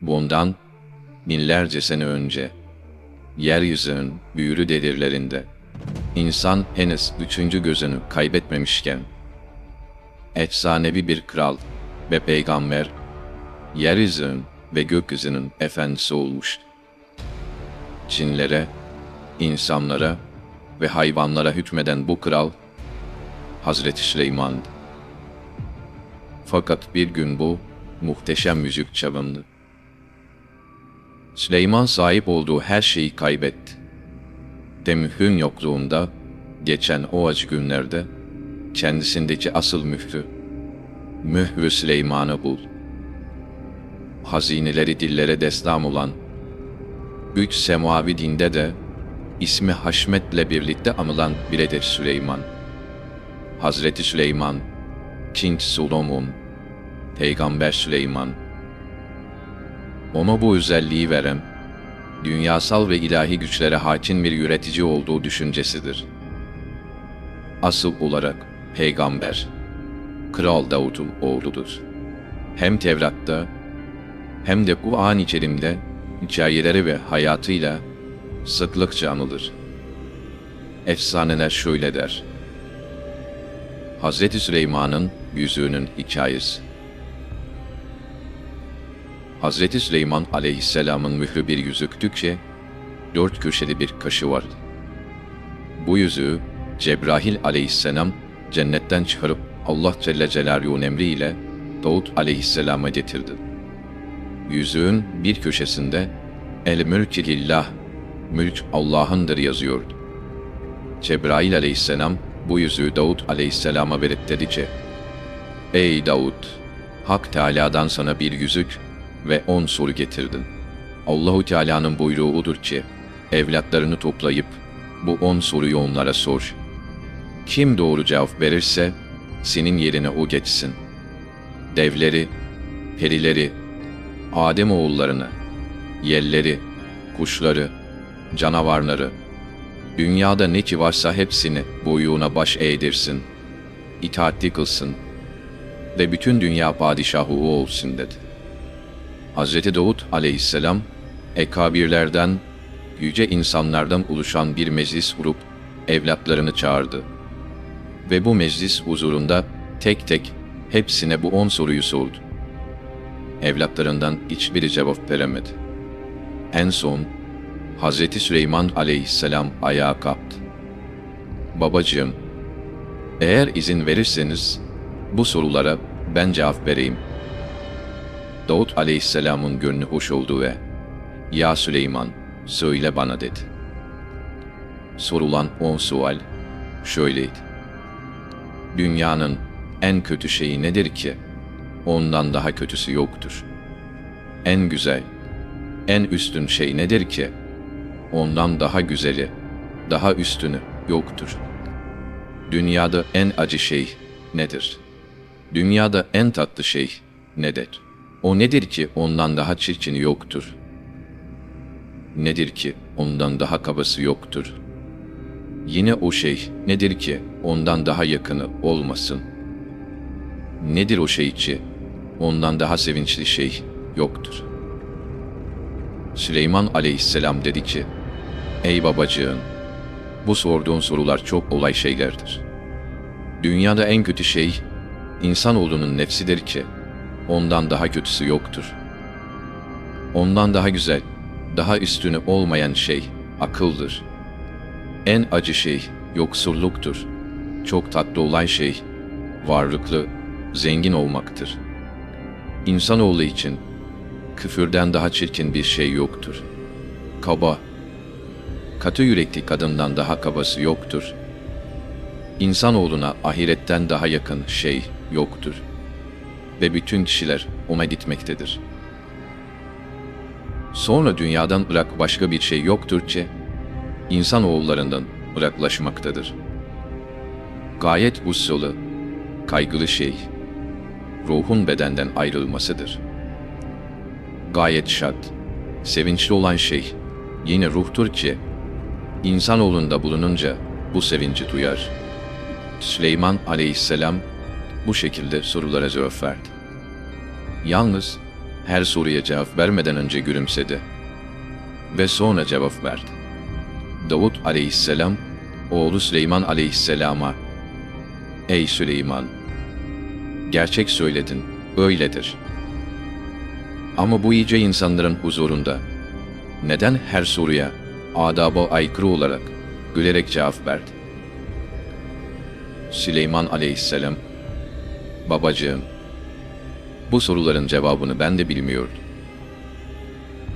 Bundan binlerce sene önce yeryüzünün büyülü devirlerinde insan henüz üçüncü gözünü kaybetmemişken efsanevi bir kral ve peygamber yeryüzünün ve gökyüzünün efendisi olmuş. Cinlere, insanlara ve hayvanlara hükmeden bu kral Hazreti Süleyman'dı. Fakat bir gün bu muhteşem müzik çalındı. Süleyman sahip olduğu her şeyi kaybetti. Temühün yokluğunda geçen o acı günlerde kendisindeki asıl mührü, mührü Süleyman'ı bul. Hazineleri dillere destam olan, üç semavi dinde de ismi Haşmet'le birlikte anılan biridir Süleyman. Hazreti Süleyman, King Solomon, Peygamber Süleyman. Ona bu özelliği veren, dünyasal ve ilahi güçlere hakim bir yönetici olduğu düşüncesidir. Asıl olarak peygamber, Kral Davut'un oğludur. Hem Tevrat'ta hem de Kur'an-ı Kerim'de hikayeleri ve hayatıyla sıklıkça anılır. Efsaneler şöyle der. Hazreti Süleyman'ın yüzüğünün hikayesi. Hazreti Süleyman aleyhisselamın mührü bir yüzüktü ki, dört köşeli bir kaşı vardı. Bu yüzüğü Cebrail aleyhisselam cennetten çıkarıp Allah Celle Celaluhu'nun emriyle Davut aleyhisselama getirdi. Yüzüğün bir köşesinde El mülkü lillah, mülk Allah'ındır yazıyordu. Cebrail aleyhisselam bu yüzüğü Davut aleyhisselama verip dedi ki, Ey Davut! Hak Teala'dan sana bir yüzük ve on soru getirdim. Allahu Teala'nın buyruğu odur ki, evlatlarını toplayıp bu on soruyu onlara sor. Kim doğru cevap verirse, senin yerine o geçsin. Devleri, perileri, Adem oğullarını, yelleri, kuşları, canavarları, dünyada ne ki varsa hepsini boyuna baş eğdirsin, itaatli kılsın ve bütün dünya padişahı o olsun dedi. Hz. Davut aleyhisselam, ekabirlerden, yüce insanlardan oluşan bir meclis kurup evlatlarını çağırdı. Ve bu meclis huzurunda tek tek hepsine bu on soruyu sordu. Evlatlarından hiçbiri cevap veremedi. En son Hazreti Süleyman aleyhisselam ayağa kalktı. Babacığım, eğer izin verirseniz bu sorulara ben cevap vereyim. Davut aleyhisselamın gönlü hoş oldu ve ''Ya Süleyman, söyle bana'' dedi. Sorulan on sual şöyleydi. Dünyanın en kötü şeyi nedir ki? Ondan daha kötüsü yoktur. En güzel, en üstün şey nedir ki? Ondan daha güzeli, daha üstünü yoktur. Dünyada en acı şey nedir? Dünyada en tatlı şey nedir? O nedir ki ondan daha çirkini yoktur? Nedir ki ondan daha kabası yoktur? Yine o şey nedir ki ondan daha yakını olmasın? Nedir o şey ki ondan daha sevinçli şey yoktur? Süleyman aleyhisselam dedi ki, Ey babacığım, bu sorduğun sorular çok olay şeylerdir. Dünyada en kötü şey, insanoğlunun nefsidir ki, ondan daha kötüsü yoktur. Ondan daha güzel, daha üstünü olmayan şey akıldır. En acı şey yoksulluktur. Çok tatlı olan şey varlıklı, zengin olmaktır. İnsanoğlu için küfürden daha çirkin bir şey yoktur. Kaba, katı yürekli kadından daha kabası yoktur. İnsanoğluna ahiretten daha yakın şey yoktur. Ve bütün kişiler ona gitmektedir. Sonra dünyadan bırak başka bir şey yoktur ki, insanoğullarından bıraklaşmaktadır. Gayet usulü, kaygılı şey, ruhun bedenden ayrılmasıdır. Gayet şad, sevinçli olan şey, yine ruhtur ki, insanoğlunda bulununca bu sevinci duyar. Süleyman aleyhisselam bu şekilde sorulara cevap verdi. Yalnız her soruya cevap vermeden önce gülümsedi. Ve sonra cevap verdi. Davut aleyhisselam, oğlu Süleyman aleyhisselama, Ey Süleyman! Gerçek söyledin, öyledir. Ama bu iyice insanların huzurunda, neden her soruya adaba aykırı olarak gülerek cevap verdi? Süleyman aleyhisselam, babacığım, bu soruların cevabını ben de bilmiyordum.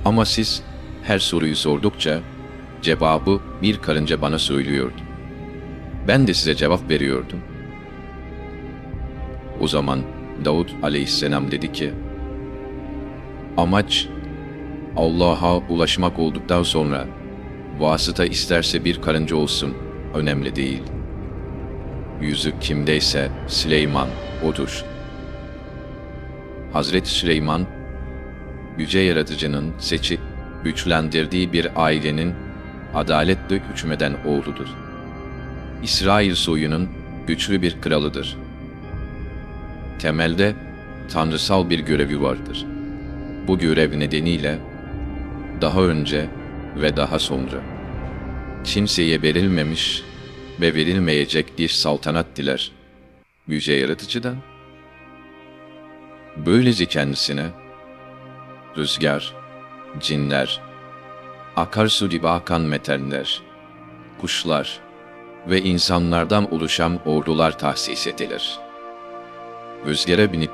Ama siz her soruyu sordukça cevabı bir karınca bana söylüyordu. Ben de size cevap veriyordum. O zaman Davut aleyhisselam dedi ki, Amaç Allah'a ulaşmak olduktan sonra vasıta isterse bir karınca olsun önemli değil. Yüzük kimdeyse Süleyman odur. Hazreti Süleyman, Yüce Yaratıcı'nın seçip güçlendirdiği bir ailenin adaletle hükmeden oğludur. İsrail soyunun güçlü bir kralıdır. Temelde tanrısal bir görevi vardır. Bu görev nedeniyle daha önce ve daha sonra kimseye verilmemiş ve verilmeyecek bir saltanat diler Yüce Yaratıcı'dan. Böylece kendisine rüzgar, cinler, akarsu gibi akan metaller, kuşlar ve insanlardan oluşan ordular tahsis edilir. Rüzgara binip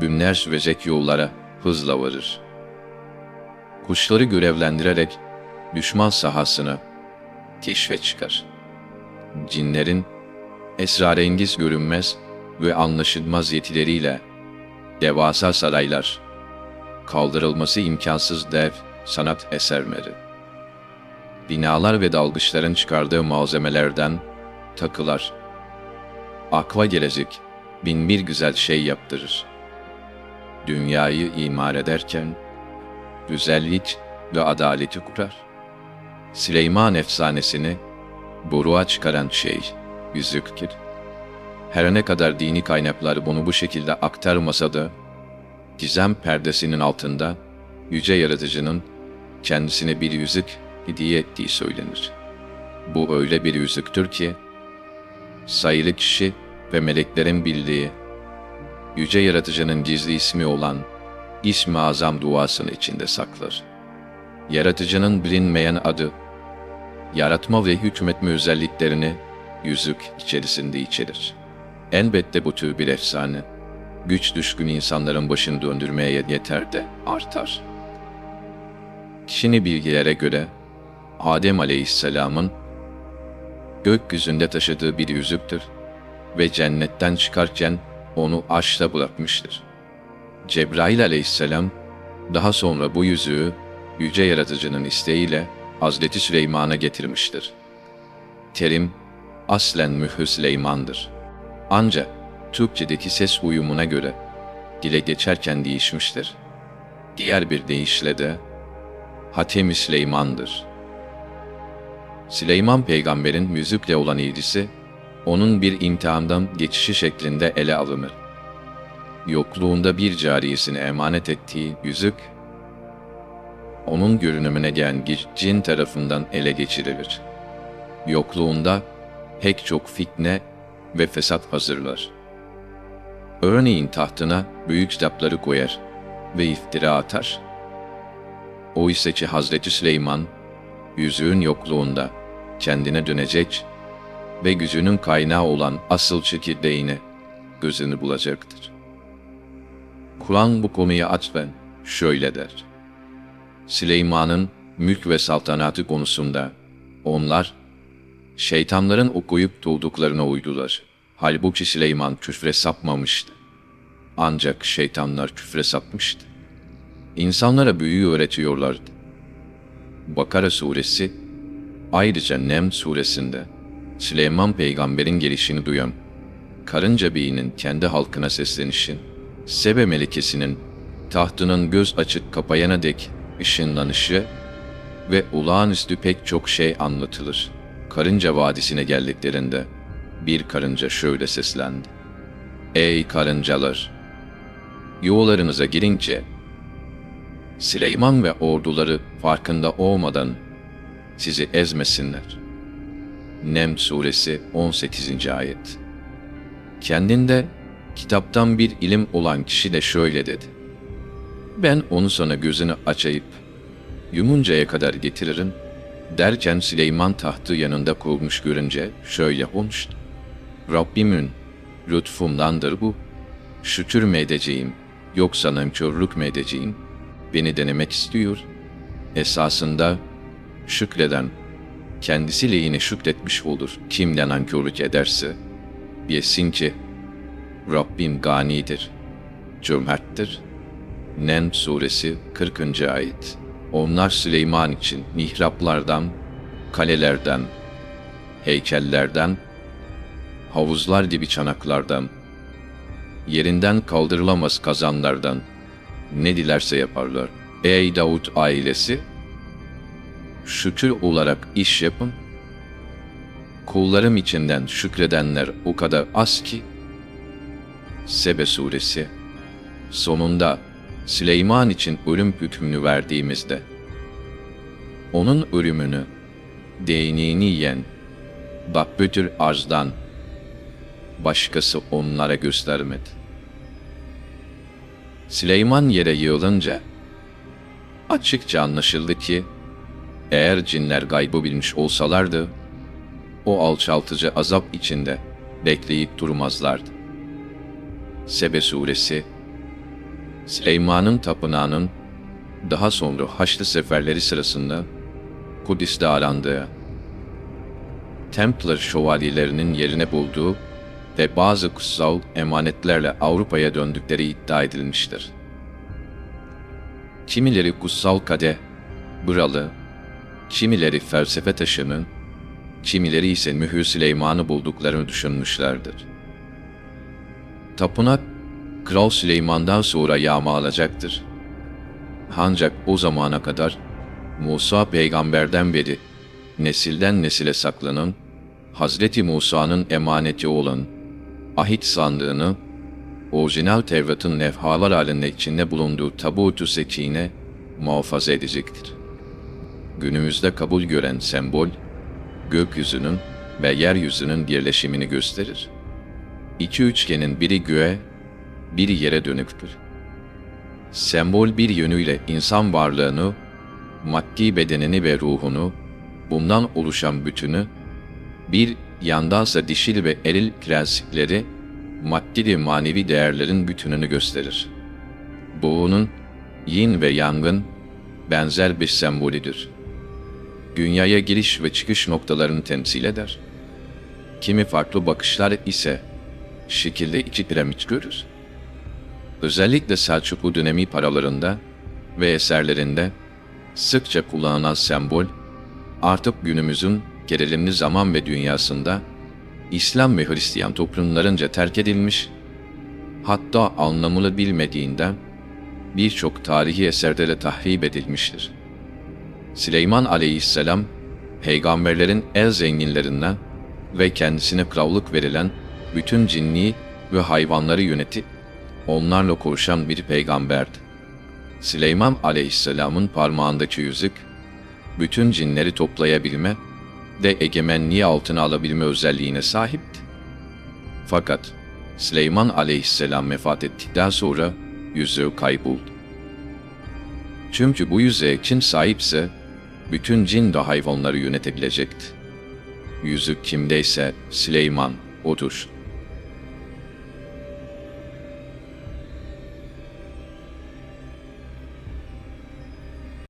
bümler sürecek yollara hızla varır. Kuşları görevlendirerek düşman sahasını keşfe çıkar. Cinlerin esrarengiz görünmez ve anlaşılmaz yetileriyle devasa saraylar, kaldırılması imkansız dev sanat eserleri, binalar ve dalgıçların çıkardığı malzemelerden takılar, akva gelecek bin bir güzel şey yaptırır. Dünyayı imar ederken, güzellik ve adaleti kurar. Süleyman efsanesini boruğa çıkaran şey yüzüktür. Her ne kadar dini kaynaklar bunu bu şekilde aktarmasa da, gizem perdesinin altında yüce yaratıcının kendisine bir yüzük hediye ettiği söylenir. Bu öyle bir yüzüktür ki, sayılı kişi ve meleklerin bildiği, yüce yaratıcının gizli ismi olan İsmi Azam duasını içinde saklar. Yaratıcının bilinmeyen adı, yaratma ve hükmetme özelliklerini yüzük içerisinde içerir. Elbette bu tür bir efsane, güç düşkün insanların başını döndürmeye yeter de artar. Çin'i bilgilere göre Adem Aleyhisselam'ın gökyüzünde taşıdığı bir yüzüktür ve cennetten çıkarken onu aşta bırakmıştır. Cebrail Aleyhisselam daha sonra bu yüzüğü yüce yaratıcının isteğiyle Hazreti Süleyman'a getirmiştir. Terim aslen mühü Süleyman'dır. Ancak Türkçedeki ses uyumuna göre dile geçerken değişmiştir. Diğer bir deyişle de Hatem-i Süleyman'dır. Süleyman peygamberin müzikle olan ilgisi, onun bir imtihandan geçişi şeklinde ele alınır. Yokluğunda bir cariyesine emanet ettiği yüzük, onun görünümüne gelen cin tarafından ele geçirilir. Yokluğunda pek çok fitne ve fesat hazırlar. Örneğin tahtına büyük kitapları koyar ve iftira atar. Oysa ki Hazreti Süleyman, yüzüğün yokluğunda kendine dönecek ve gücünün kaynağı olan asıl çekirdeğine gözünü bulacaktır. Kur'an bu konuya atfen şöyle der. Süleyman'ın mülk ve saltanatı konusunda onlar şeytanların okuyup dulduklarına uydular. Halbuki Süleyman küfre sapmamıştı. Ancak şeytanlar küfre sapmıştı. İnsanlara büyü öğretiyorlardı. Bakara suresi ayrıca Nem suresinde Süleyman peygamberin gelişini duyan karınca beyinin kendi halkına seslenişin, Sebe melekesinin tahtının göz açık kapayana dek ışınlanışı ve olağanüstü pek çok şey anlatılır. Karınca Vadisi'ne geldiklerinde bir karınca şöyle seslendi. Ey karıncalar! Yuvalarınıza girince Süleyman ve orduları farkında olmadan sizi ezmesinler. Nem suresi 18. ayet. Kendinde kitaptan bir ilim olan kişi de şöyle dedi. Ben onu sana gözünü açayıp yumuncaya kadar getiririm. Derken Süleyman tahtı yanında kurmuş görünce şöyle konuştu. Rabbimin lütfundandır bu. Şükür mü edeceğim yoksa nankörlük mü edeceğim? Beni denemek istiyor. Esasında şükreden kendisi lehine şükretmiş olur. Kimden nankörlük ederse bilsin ki Rabbim ganidir, cömerttir. Nem suresi 40. ayet. Onlar Süleyman için mihraplardan, kalelerden, heykellerden, havuzlar gibi çanaklardan, yerinden kaldırılamaz kazanlardan ne dilerse yaparlar. Ey Davut ailesi, şükür olarak iş yapın. Kullarım içinden şükredenler o kadar az ki, Sebe suresi sonunda Süleyman için ölüm hükmünü verdiğimizde onun ölümünü değneğini yiyen Dabbütür arzdan başkası onlara göstermedi. Süleyman yere yığılınca açıkça anlaşıldı ki eğer cinler gaybı bilmiş olsalardı o alçaltıcı azap içinde bekleyip durmazlardı. Sebe suresi Süleyman'ın tapınağının daha sonra Haçlı seferleri sırasında Kudüs'te arandığı, Templar şövalyelerinin yerine bulduğu ve bazı kutsal emanetlerle Avrupa'ya döndükleri iddia edilmiştir. Kimileri kutsal kade, Bralı, kimileri felsefe taşını, kimileri ise mühür Süleyman'ı bulduklarını düşünmüşlerdir. Tapınak, Kral Süleyman'dan sonra yağmalacaktır. Ancak o zamana kadar Musa peygamberden beri nesilden nesile saklanan Hazreti Musa'nın emaneti olan ahit sandığını orijinal Tevrat'ın levhalar halinde içinde bulunduğu tabut-u sekine muhafaza edecektir. Günümüzde kabul gören sembol, gökyüzünün ve yeryüzünün birleşimini gösterir. İki üçgenin biri göğe, biri yere dönüktür. Sembol bir yönüyle insan varlığını, maddi bedenini ve ruhunu, bundan oluşan bütünü, bir yandansa dişil ve eril prensipleri, maddi ve manevi değerlerin bütününü gösterir. Bu onun yin ve yangın benzer bir sembolüdür. Dünyaya giriş ve çıkış noktalarını temsil eder. Kimi farklı bakışlar ise şekilde iki piramit görür. Özellikle Selçuklu dönemi paralarında ve eserlerinde sıkça kullanılan sembol, artık günümüzün gerilimli zaman ve dünyasında İslam ve Hristiyan toplumlarınca terk edilmiş, hatta anlamını bilmediğinden birçok tarihi eserde de tahrip edilmiştir. Süleyman aleyhisselam, peygamberlerin en zenginlerinden ve kendisine krallık verilen bütün cinni ve hayvanları yönetip onlarla konuşan bir peygamberdi. Süleyman aleyhisselamın parmağındaki yüzük, bütün cinleri toplayabilme ve egemenliği altına alabilme özelliğine sahipti. Fakat Süleyman aleyhisselam vefat ettikten sonra yüzüğü kayboldu. Çünkü bu yüzüğe kim sahipse bütün cin de hayvanları yönetebilecekti. Yüzük kimdeyse Süleyman odur.